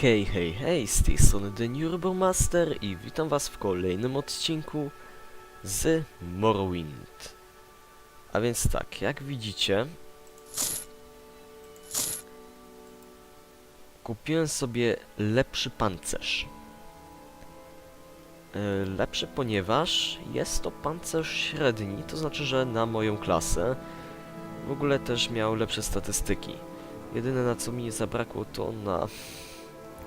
Hej, hej, hej, z tej strony The Master i witam was w kolejnym odcinku z Morrowind. A więc tak, jak widzicie, kupiłem sobie lepszy pancerz. E, Lepszy, ponieważ jest to pancerz średni, to znaczy, że na moją klasę w ogóle też miał lepsze statystyki. Jedyne na co mi nie zabrakło to na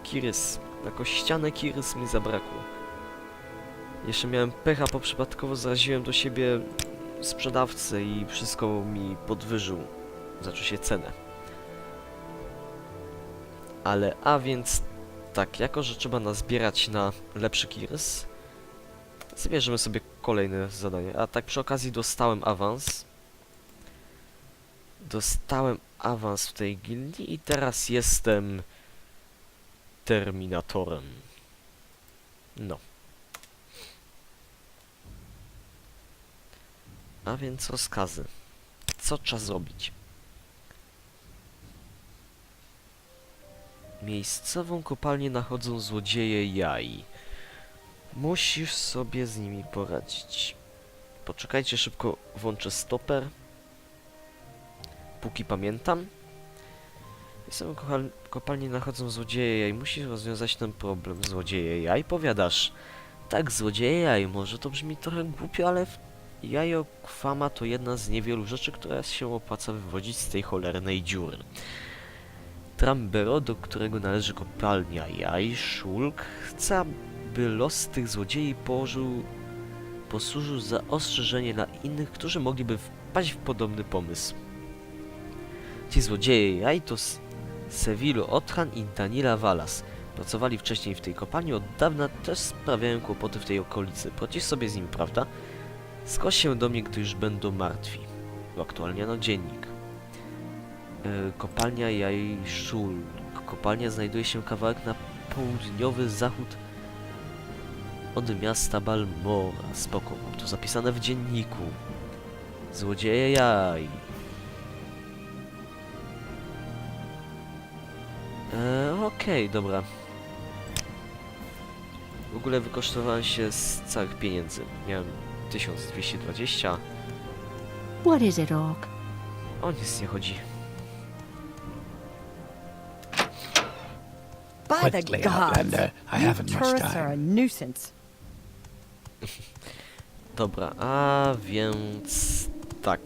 Kirys. Jako ścianę Kirys mi zabrakło. Jeszcze miałem pecha, bo przypadkowo zaraziłem do siebie sprzedawcę i wszystko mi podwyżył. Znaczy się cenę. Ale, a więc tak, jako że trzeba nazbierać na lepszy Kirys, zbierzemy sobie kolejne zadanie. A tak przy okazji dostałem awans. Dostałem awans w tej gildii i teraz jestem Terminatorem. No. A więc rozkazy. Co trzeba zrobić? Miejscową kopalnię nachodzą złodzieje jaj. Musisz sobie z nimi poradzić. Poczekajcie, szybko włączę stoper. Póki pamiętam. Jestem kochal- kopalni nachodzą złodzieje jaj. Musisz rozwiązać ten problem. Złodzieje jaj, powiadasz. Tak, złodzieje jaj. Może to brzmi trochę głupio, ale jajo kwama to jedna z niewielu rzeczy, która się opłaca wywodzić z tej cholernej dziury. Trambero, do którego należy kopalnia jaj, Szulk, chce, aby los tych złodziei położył, posłużył za ostrzeżenie dla innych, którzy mogliby wpaść w podobny pomysł. Ci złodzieje jaj to s- Sevilu Otran i Danila Walas. Pracowali wcześniej w tej kopalni, od dawna też sprawiają kłopoty w tej okolicy. Płacisz sobie z nim, prawda? Zgłoś się do mnie, gdy już będą martwi. Uaktualniano dziennik. Yy, kopalnia Jajszul. Kopalnia znajduje się kawałek na południowy zachód od miasta Balmora. Spoko, mam to zapisane w dzienniku. Złodzieje jaj. Eee, okej, dobra. W ogóle wykosztowałem się z całych pieniędzy. Miałem 1220. What is it, Orc? O nic nie chodzi. By the Quickly, gods, Outlander. I you haven't much tourists are a nuisance. Dobra, a więc tak.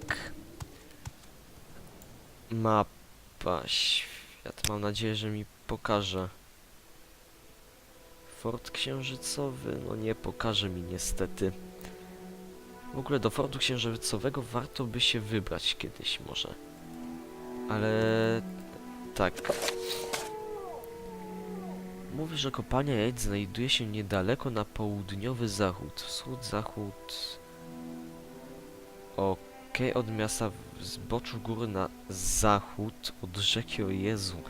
Mapa Mam nadzieję, że mi pokaże. Fort Księżycowy? No nie pokaże mi niestety. W ogóle do Fortu Księżycowego warto by się wybrać kiedyś może. Ale tak. Mówi, że kopalnia jajc znajduje się niedaleko na południowy zachód. Wschód, zachód. Okej, od miasta w zboczu góry na zachód od rzeki o Jezu.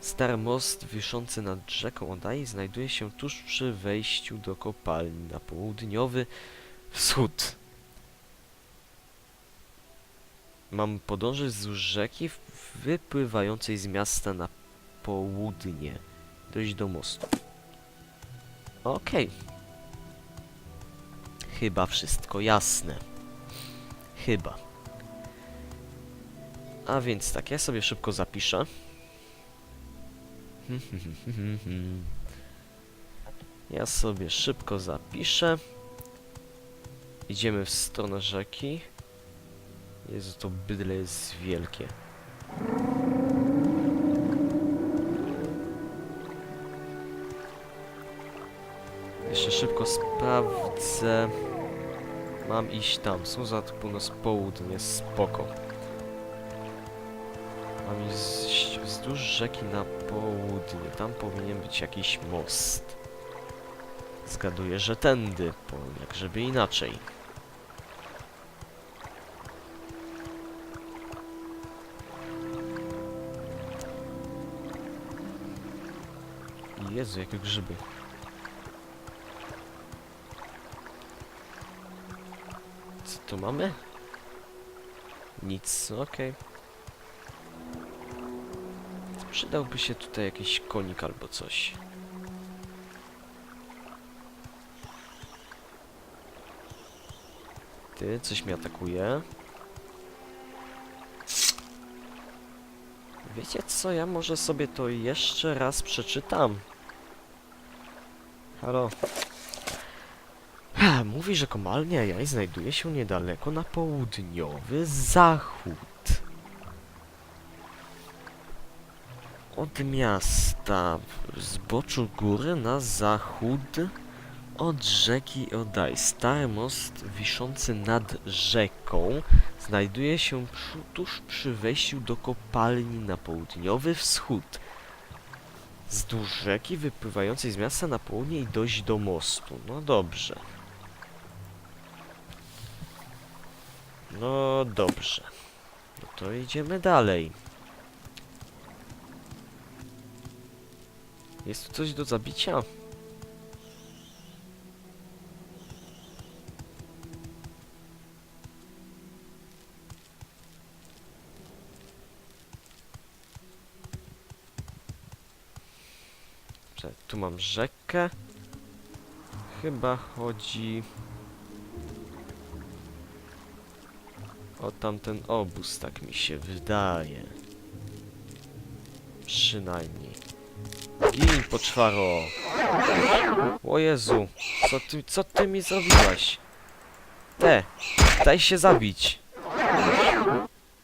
Stary most wiszący nad rzeką Odai znajduje się tuż przy wejściu do kopalni na południowy wschód. Mam podążyć wzdłuż rzeki wypływającej z miasta na południe. Dojść do mostu. Okej. Chyba wszystko jasne. Chyba. A więc tak, ja sobie szybko zapiszę. Ja sobie szybko zapiszę. Idziemy w stronę rzeki. Jezu, to bydle jest wielkie. Jeszcze szybko sprawdzę. Mam iść tam. Są za północ południe. Spoko. Mam wzdłuż rzeki na południe. Tam powinien być jakiś most. Zgaduję, że tędy, bo jak żeby inaczej. Jezu, jakie grzyby. Co tu mamy? Nic, okej. Przydałby się tutaj jakiś konik albo coś. Ty, coś mnie atakuje. Wiecie co, ja może sobie to jeszcze raz przeczytam. Halo. Ha, mówi, że komalnia jaj znajduje się niedaleko na południowy zachód. Od miasta, zboczu góry na zachód od rzeki Odaj. Stary most wiszący nad rzeką znajduje się przy, tuż przy wejściu do kopalni na południowy wschód. Wzdłuż rzeki wypływającej z miasta na południe i dojść do mostu. No dobrze. No dobrze. No to idziemy dalej. Jest tu coś do zabicia? Tu mam rzekę. Chyba chodzi o tamten obóz, tak mi się wydaje. Przynajmniej. Gin, poczwaro! O Jezu, co ty, co ty mi zrobiłaś? Te, daj się zabić!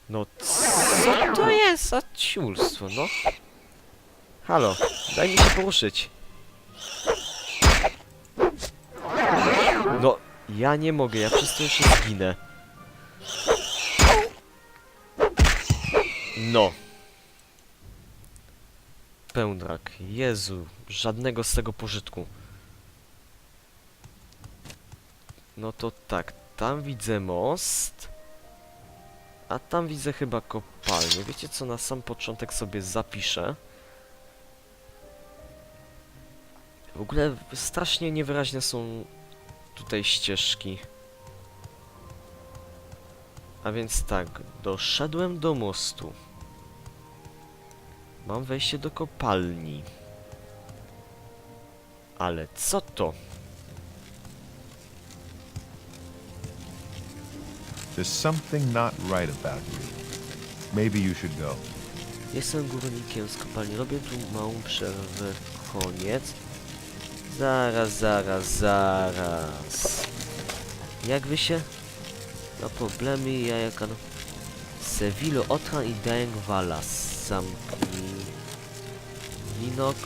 No co to jest za ciulstwo, no? Halo, daj mi się poruszyć. No, ja nie mogę, ja przez to jeszcze zginę. No. Pełnrak, Jezu, żadnego z tego pożytku. No to tak, tam widzę most. A tam widzę chyba kopalnię. Wiecie co, na sam początek sobie zapiszę. W ogóle strasznie niewyraźne są tutaj ścieżki. A więc tak, doszedłem do mostu. Mam wejście do kopalni. Ale co to? There's something not right about you. Maybe you should go. Jestem górnikiem z kopalni. Robię tu małą przerwę. Koniec. Zaraz, zaraz, zaraz. Jak wy się? No problemy jajaka no. Sevilo, Otran i Daeng Walas. Zamknij. Linok.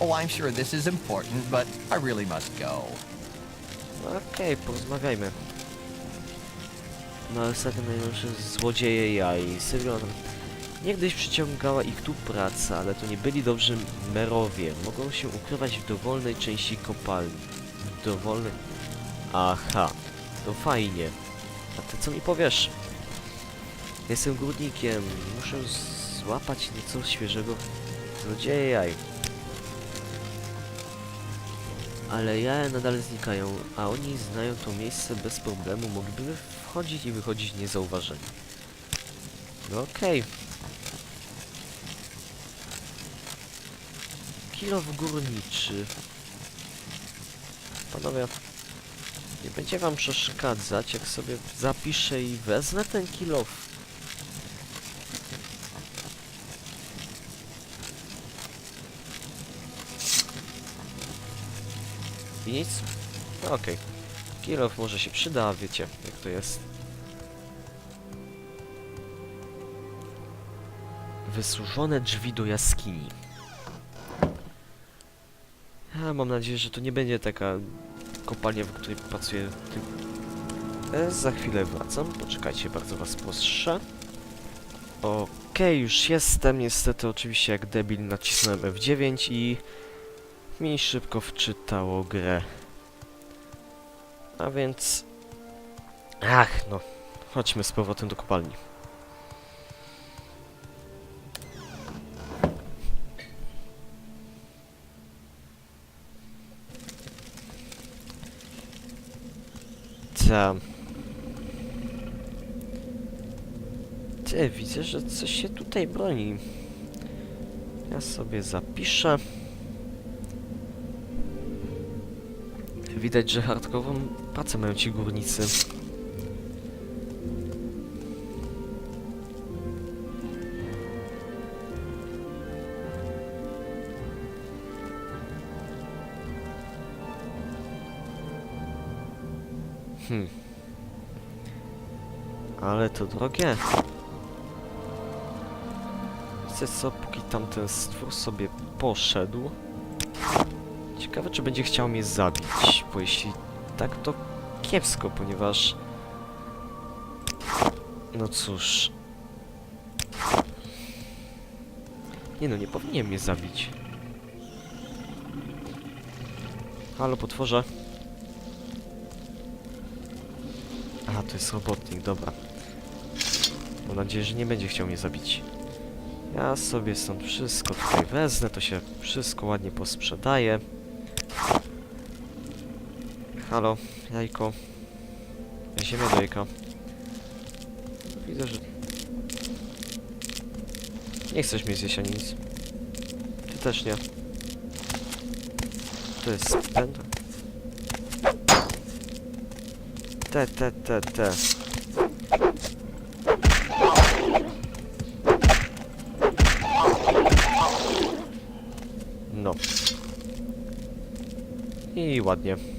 Oh, I'm sure this is important, but I really must go. Okej, porozmawiajmy. No ale sobie najlepsze złodzieje jaj. Sevilo, Niegdyś przyciągała ich tu praca, ale to nie byli dobrzy merowie. Mogą się ukrywać w dowolnej części kopalni. W dowolnej... Aha, to fajnie. A ty co mi powiesz? Jestem górnikiem. Muszę złapać nieco świeżego złodzieja jaj. Ale jaja nadal znikają, a oni znają to miejsce bez problemu. Mogliby wchodzić i wychodzić niezauważeni. No okej. Kilow górniczy. Panowie, nie będzie wam przeszkadzać, jak sobie zapiszę i wezmę ten kilow. Nic? No okej. Kilow może się przyda, wiecie jak to jest. Wysłużone drzwi do jaskini. Ja mam nadzieję, że to nie będzie taka kopalnia, w której pracuję. E, za chwilę wracam, poczekajcie, bardzo was proszę. Okej, już jestem, niestety oczywiście jak debil nacisnąłem F9 i mi szybko wczytało grę. A więc... Ach, no, chodźmy z powrotem do kopalni. Ta. Ty, widzę, że coś się tutaj broni. Ja sobie zapiszę. Widać, że hardkorową pracę mają ci górnicy. Hmm. Ale to drogie. Wiecie co, póki tamten stwór sobie poszedł. Ciekawe, czy będzie chciał mnie zabić, bo jeśli tak, to kiepsko, ponieważ... No cóż... Nie no, nie powinien mnie zabić. Halo, potworze. Aha, to jest robotnik, dobra. Mam nadzieję, że nie będzie chciał mnie zabić. Ja sobie stąd wszystko tutaj wezmę, to się wszystko ładnie posprzedaje. Halo, jajko. Ziemia do jajka. Widzę, że... Nie chcesz mnie zjeść ani nic. Ty też nie. To jest ten. Te, te, te, te. No. I ładnie.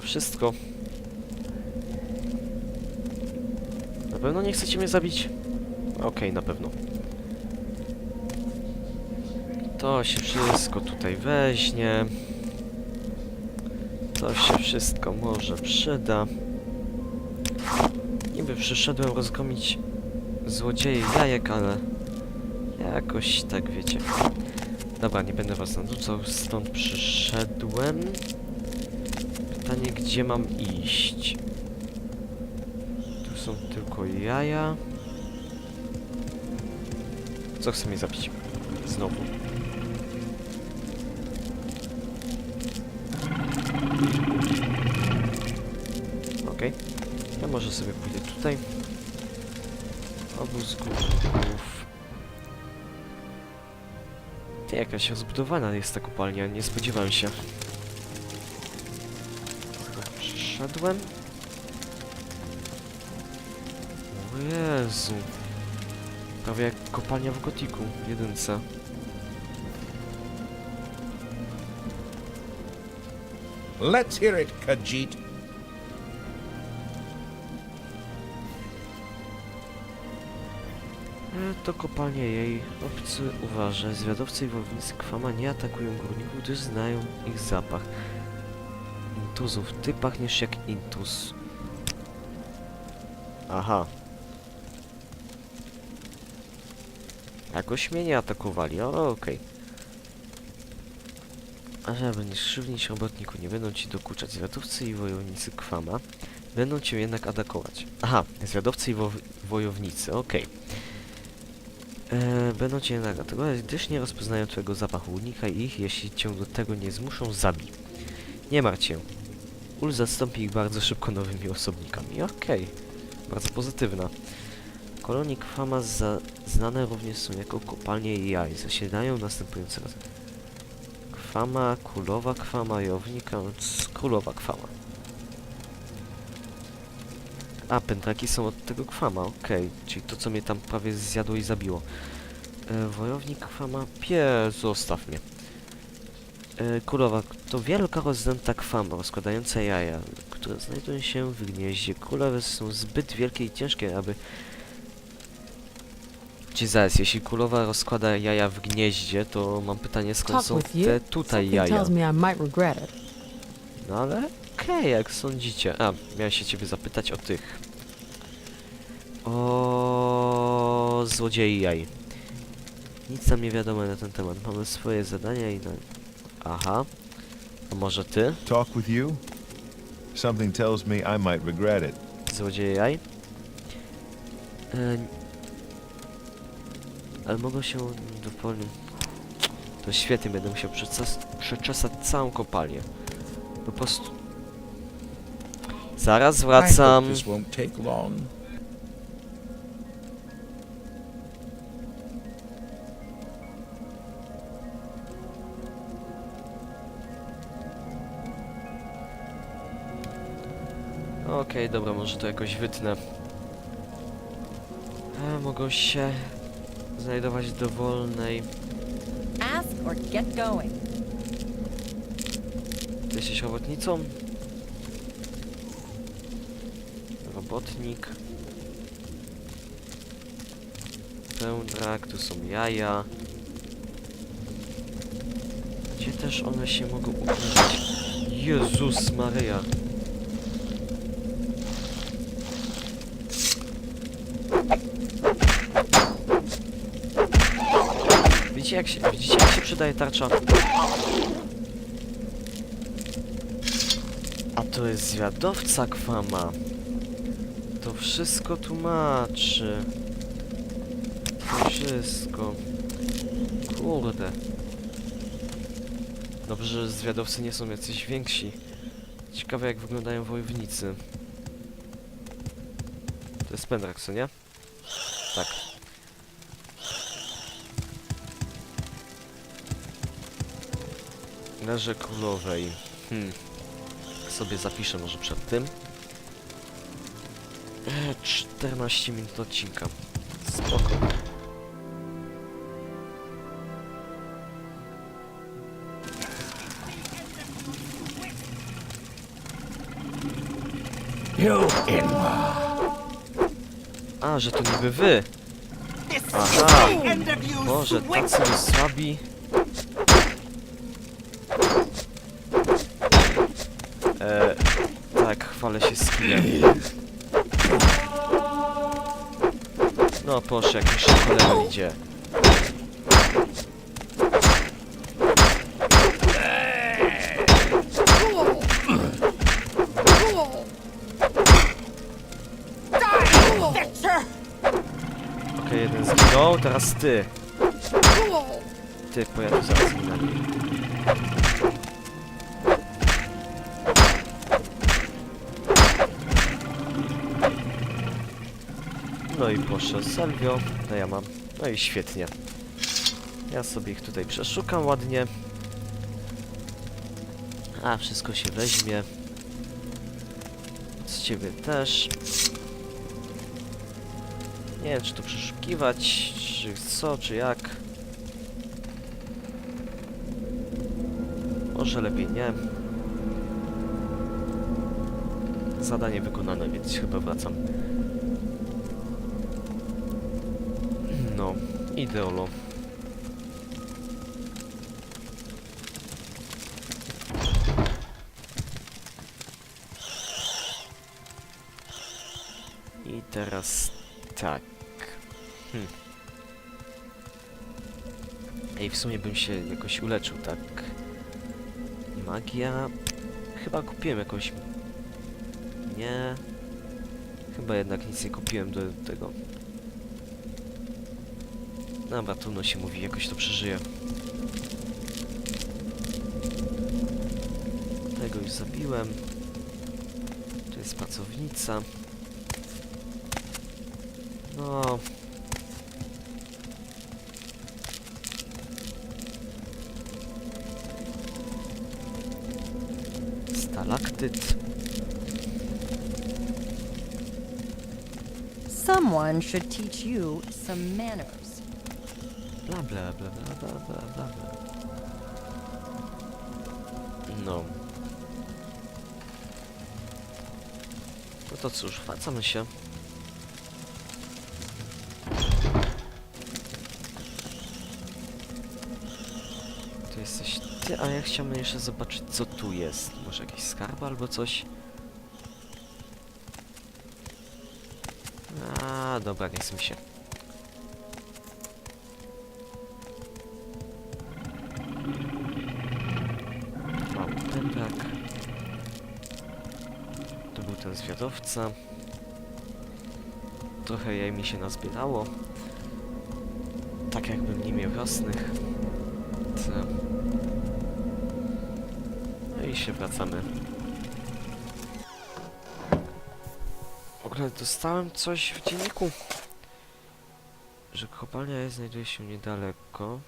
Wszystko. Na pewno nie chcecie mnie zabić? Okej, na pewno. To się wszystko tutaj weźmie. To się wszystko może przyda. Niby przyszedłem rozgromić złodzieje jajek, ale jakoś tak wiecie. Dobra, nie będę was naducał, stąd przyszedłem. Pytanie, gdzie mam iść? Tu są tylko jaja. Co chce mnie zabić? Znowu. Okej. Ja może sobie pójdę tutaj. Obóz górników. Ty, jakaś rozbudowana jest ta kopalnia, nie spodziewałem się. Przyszedłem. O Jezu. Prawie jak kopalnia w Gotiku, jedynce. Let's hear it, Khajiit. E, To kopalnia jej. Obcy uważa, zwiadowcy i wojownicy Kwama nie atakują górników, gdyż znają ich zapach. Intuzów. Ty pachniesz jak intus. Aha. Jakoś mnie nie atakowali, ale okej. A żeby nie szywnić robotniku, nie będą ci dokuczać zwiadowcy i wojownicy Kwama. Będą cię jednak atakować. Aha, zwiadowcy i wo wojownicy, okej. E, będą cię jednak atakować, gdyż nie rozpoznają twojego zapachu. Unikaj ich, jeśli cię do tego nie zmuszą, zabij. Nie martw się. Ul zastąpi ich bardzo szybko nowymi osobnikami. Okej. Bardzo pozytywna. Kolonie Kwama za, znane również są jako kopalnie jaj. Zasiadają następujące razy. Kwama, kulowa kwama, jownika, królowa kwama. A, pętlaki są od tego kwama, okej. Czyli to, co mnie tam prawie zjadło i zabiło. E, wojownik kwama, pie, zostaw mnie. E, królowa, to wielka rozdęta kwama, rozkładająca jaja, które znajdują się w gnieździe. Królowe są zbyt wielkie i ciężkie, aby... Ci zaraz, jeśli królowa rozkłada jaja w gnieździe, to mam pytanie, skąd są te tutaj jaja? No ale okej, jak sądzicie. A, miałem się ciebie zapytać o tych. O złodziei jaj. Nic nam nie wiadomo na ten temat. Mamy swoje zadania i na... Aha. A może ty? Talk with you? Something tells me I might regret it. Złodzieje jaj? E... Ale mogą się dowolnie... To świetnie, będę musiał przeczes przeczesać całą kopalnię. Po prostu... Zaraz I hope wracam. this won't take long. Okej, dobra, może to jakoś wytnę. E, mogą się znajdować dowolnej... Ask or get going. Ty jesteś robotnicą? Robotnik. Pełdrak, tu są jaja. Gdzie też one się mogą ukryć? Jezus Maryja. Widzicie jak się, widzicie jak się przydaje tarcza? A to jest zwiadowca Kwama. To wszystko tłumaczy. To wszystko. Kurde. Dobrze, że zwiadowcy nie są jacyś więksi. Ciekawe jak wyglądają wojownicy. To jest Pendrak, co nie? Tak. Leże Królowej. Hmm sobie zapiszę może przed tym. E, 14 minut odcinka. Spoko. A, że to niby wy. Aha. Boże, tacy słabi. E, tak, chwalę się skillem. No proszę, jak mi szybko idzie. Okej, jeden zginął, teraz ty. Ty, bo ja tu zaraz zginę. Proszę, Salvio, to ja mam. No i świetnie. Ja sobie ich tutaj przeszukam ładnie. A, wszystko się weźmie. Z ciebie też. Nie wiem, czy to przeszukiwać, czy co, czy jak. Może lepiej nie. Zadanie wykonane, więc chyba wracam. Ideolo. I teraz tak. Hm. Ej, w sumie bym się jakoś uleczył, tak? Magia. Chyba kupiłem jakąś. Nie. Chyba jednak nic nie kupiłem do tego. Dobra, trudno się mówi, jakoś to przeżyję. Tego już zabiłem. Tu jest pracownica. No. Stalaktyt. Someone should teach you some manners. Bla bla bla bla bla bla bla bla. No. No to cóż, wracamy się. Tu jesteś ty, a ja chciałbym jeszcze zobaczyć co tu jest. Może jakiś skarb albo coś? A, dobra, nie chcę się. Zwiadowca. Trochę jej mi się nazbierało. Tak jakbym nie miał własnych. Co? No i się wracamy. W ogóle dostałem coś w dzienniku. Że kopalnia znajduje się niedaleko.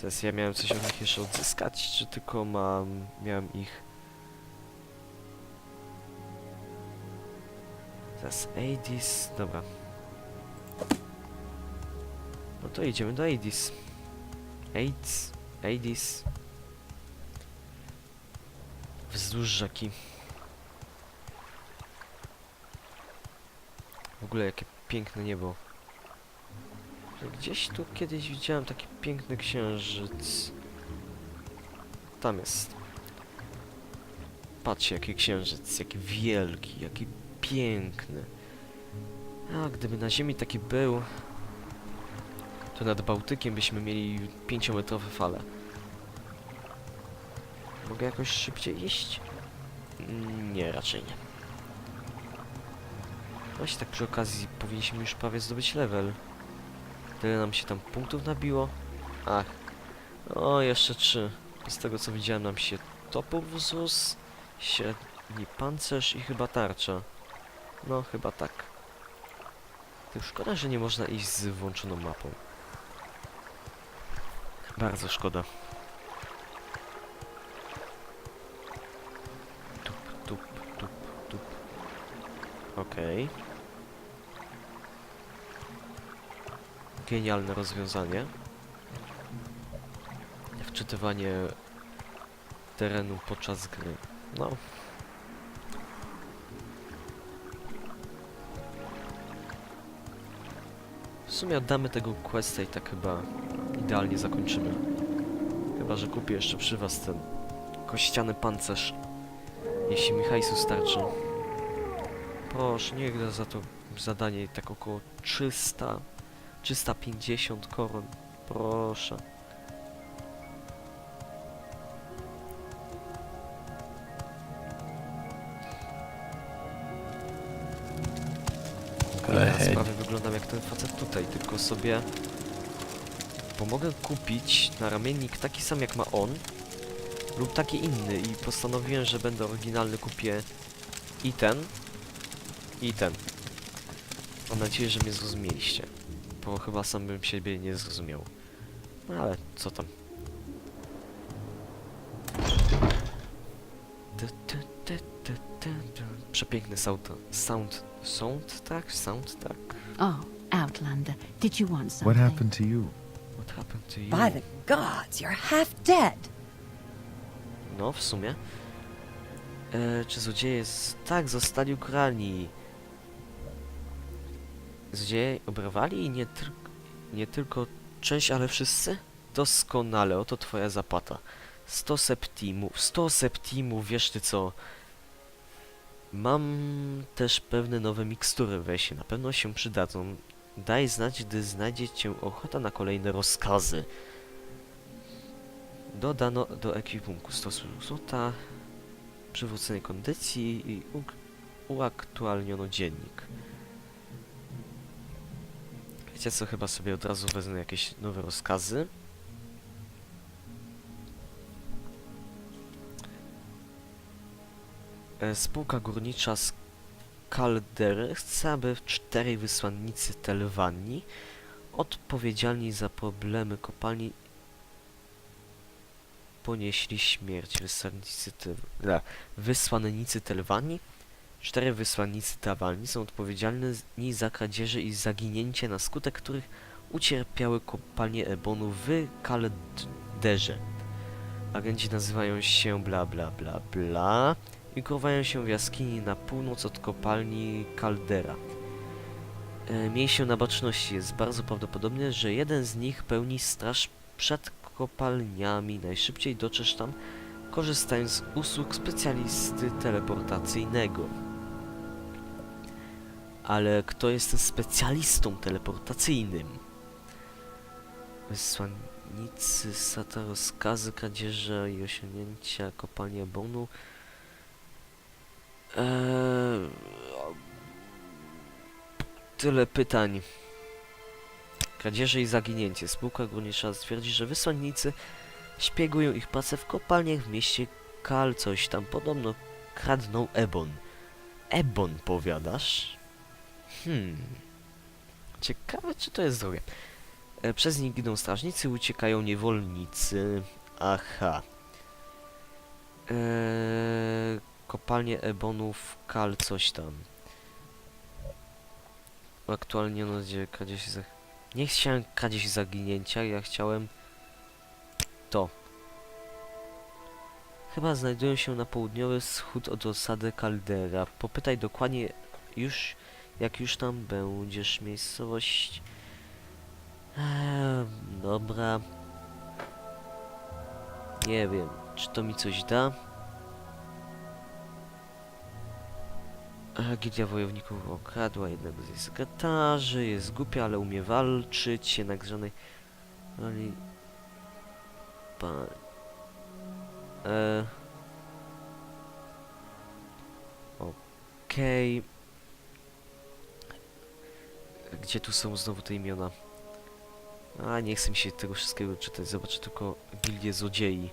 Teraz ja miałem coś od nich jeszcze odzyskać, czy tylko mam... miałem ich... Teraz Adis... dobra. No to idziemy do Adis. AIDS... Adis... Wzdłuż rzeki. W ogóle jakie piękne niebo. Gdzieś tu kiedyś widziałem taki piękny księżyc. Tam jest. Patrzcie jaki księżyc, jaki wielki, jaki piękny. A gdyby na ziemi taki był, to nad Bałtykiem byśmy mieli pięciometrowe fale. Mogę jakoś szybciej iść? Nie, raczej nie. Właśnie tak przy okazji powinniśmy już prawie zdobyć level. Tyle nam się tam punktów nabiło. Ach. O, jeszcze trzy. Z tego co widziałem nam się topór wzrósł, średni pancerz i chyba tarcza. No, chyba tak. Tylko szkoda, że nie można iść z włączoną mapą. Bardzo szkoda. Tup, tup, tup, tup. Okej. Genialne rozwiązanie. Wczytywanie terenu podczas gry. No. W sumie oddamy tego questa i tak chyba idealnie zakończymy. Chyba, że kupię jeszcze przy was ten kościany pancerz. Jeśli mi hajsu starczy. Proszę, niech da za to zadanie tak około 300 350 koron. Proszę. Ja sprawy wyglądam jak ten facet tutaj, tylko sobie pomogę kupić na ramiennik taki sam jak ma on lub taki inny i postanowiłem, że będę oryginalny, kupię i ten i ten. Mam nadzieję, że mnie zrozumieliście, bo chyba sam bym siebie nie zrozumiał. No ale co tam. Przepiękny sound, sound, soundtrack, soundtrack. Oh, Outlander, did you want something? What happened to you? What happened to you? By the gods, you're half dead. No, w sumie. E, czy złodzieje z... Tak, zostali ukarani. Złodzieje obrywali i nie, nie tylko część, ale wszyscy? Doskonale, oto twoja zapłata. 100 septimów, 100 septimów, wiesz ty co? Mam też pewne nowe mikstury, weź na pewno się przydadzą. Daj znać, gdy znajdzie cię ochota na kolejne rozkazy. Dodano do ekwipunku 100 złota, przywrócenie kondycji i uaktualniono dziennik. Wiecie co, chyba sobie od razu wezmę jakieś nowe rozkazy. E, Spółka górnicza z Kaldery chce, aby czterej wysłannicy Telwanii odpowiedzialni za problemy kopalni ponieśli śmierć. Wysłannicy, te, da, wysłannicy Telwanii, cztery wysłannicy Tawalni są odpowiedzialni za kradzieże i zaginięcie, na skutek których ucierpiały kopalnie Ebonu w Kalderze. Agenci nazywają się bla bla bla bla i ukrywają się w jaskini na północ od kopalni Kaldera. E, miej się na baczności, jest bardzo prawdopodobne, że jeden z nich pełni straż przed kopalniami. Najszybciej dotrzesz tam, korzystając z usług specjalisty teleportacyjnego. Ale kto jest tym specjalistą teleportacyjnym? Wysłannicy, sata, rozkazy, kradzieże i osiągnięcia kopalni Bonu. Eee, tyle pytań. Kradzieże i zaginięcie. Spółka górnicza stwierdzi, że wysłannicy szpiegują ich pracę w kopalniach w mieście Kal. Coś tam podobno kradną Ebon. Ebon, powiadasz? Hmm. Ciekawe, czy to jest drogie. E, przez nich giną strażnicy, uciekają niewolnicy. Aha. Eee, kopalnie ebonów, kal, coś tam. Aktualnie no gdzie kradzież za... Nie chciałem kradzież zaginięcia, ja chciałem to. Chyba znajdują się na południowy wschód od osady Caldera. Popytaj dokładnie już, jak już tam będziesz miejscowość. Eee, dobra. Nie wiem, czy to mi coś da? Gildia Wojowników okradła jednego z jej sekretarzy, jest głupia, ale umie walczyć, jednak żadnej roli... Pa... E... Okej... Gdzie tu są znowu te imiona? A, nie chcę mi się tego wszystkiego czytać, zobaczę tylko Gildię Złodziei.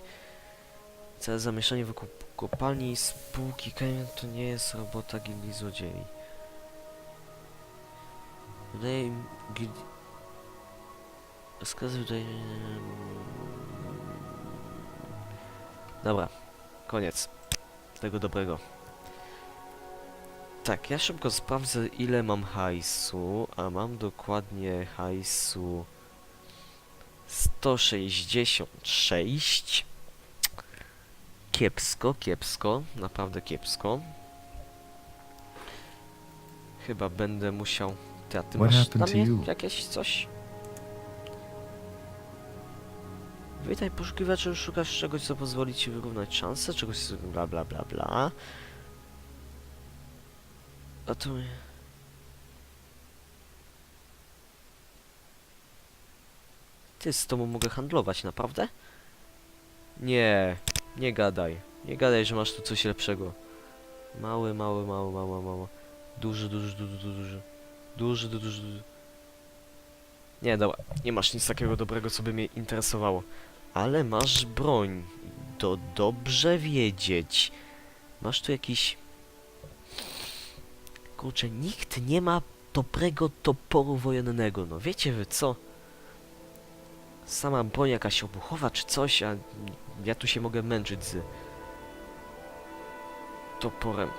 Całe zamieszanie wokół kopalni i spółki Kajan to nie jest robota Gildii Złodziei. Wydaje mi... Gildi... Rozkazy wydaje... Dobra, koniec. Tego dobrego. Tak, ja szybko sprawdzę ile mam hajsu, a mam dokładnie hajsu 166. Kiepsko, kiepsko, naprawdę kiepsko. Chyba będę musiał... Ty, a ty What masz happened dla to mnie you? jakieś coś? Witaj poszukiwaczu, szukasz czegoś, co pozwoli ci wyrównać szanse, czegoś bla bla bla bla. A tu... Ty, z tobą mogę handlować, naprawdę? Nie, nie gadaj. Nie gadaj, że masz tu coś lepszego. Mały, mały, mały, mały, mały. Duży, duży, duży, duży. Duży, duży, duży. Nie, dobra. Nie masz nic takiego dobrego, co by mnie interesowało. Ale masz broń. To dobrze wiedzieć. Masz tu jakiś... Kurczę, nikt nie ma dobrego toporu wojennego. No wiecie wy co? Sama broń jakaś obuchowa czy coś, a ja tu się mogę męczyć z toporem.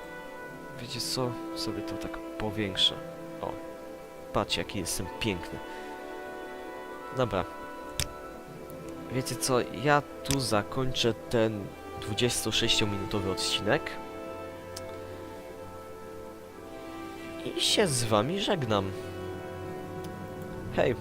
Wiecie co? Sobie to tak powiększę. O. Patrz jaki jestem piękny. Dobra. Wiecie co? Ja tu zakończę ten 26-minutowy odcinek. I się z wami żegnam. Hej.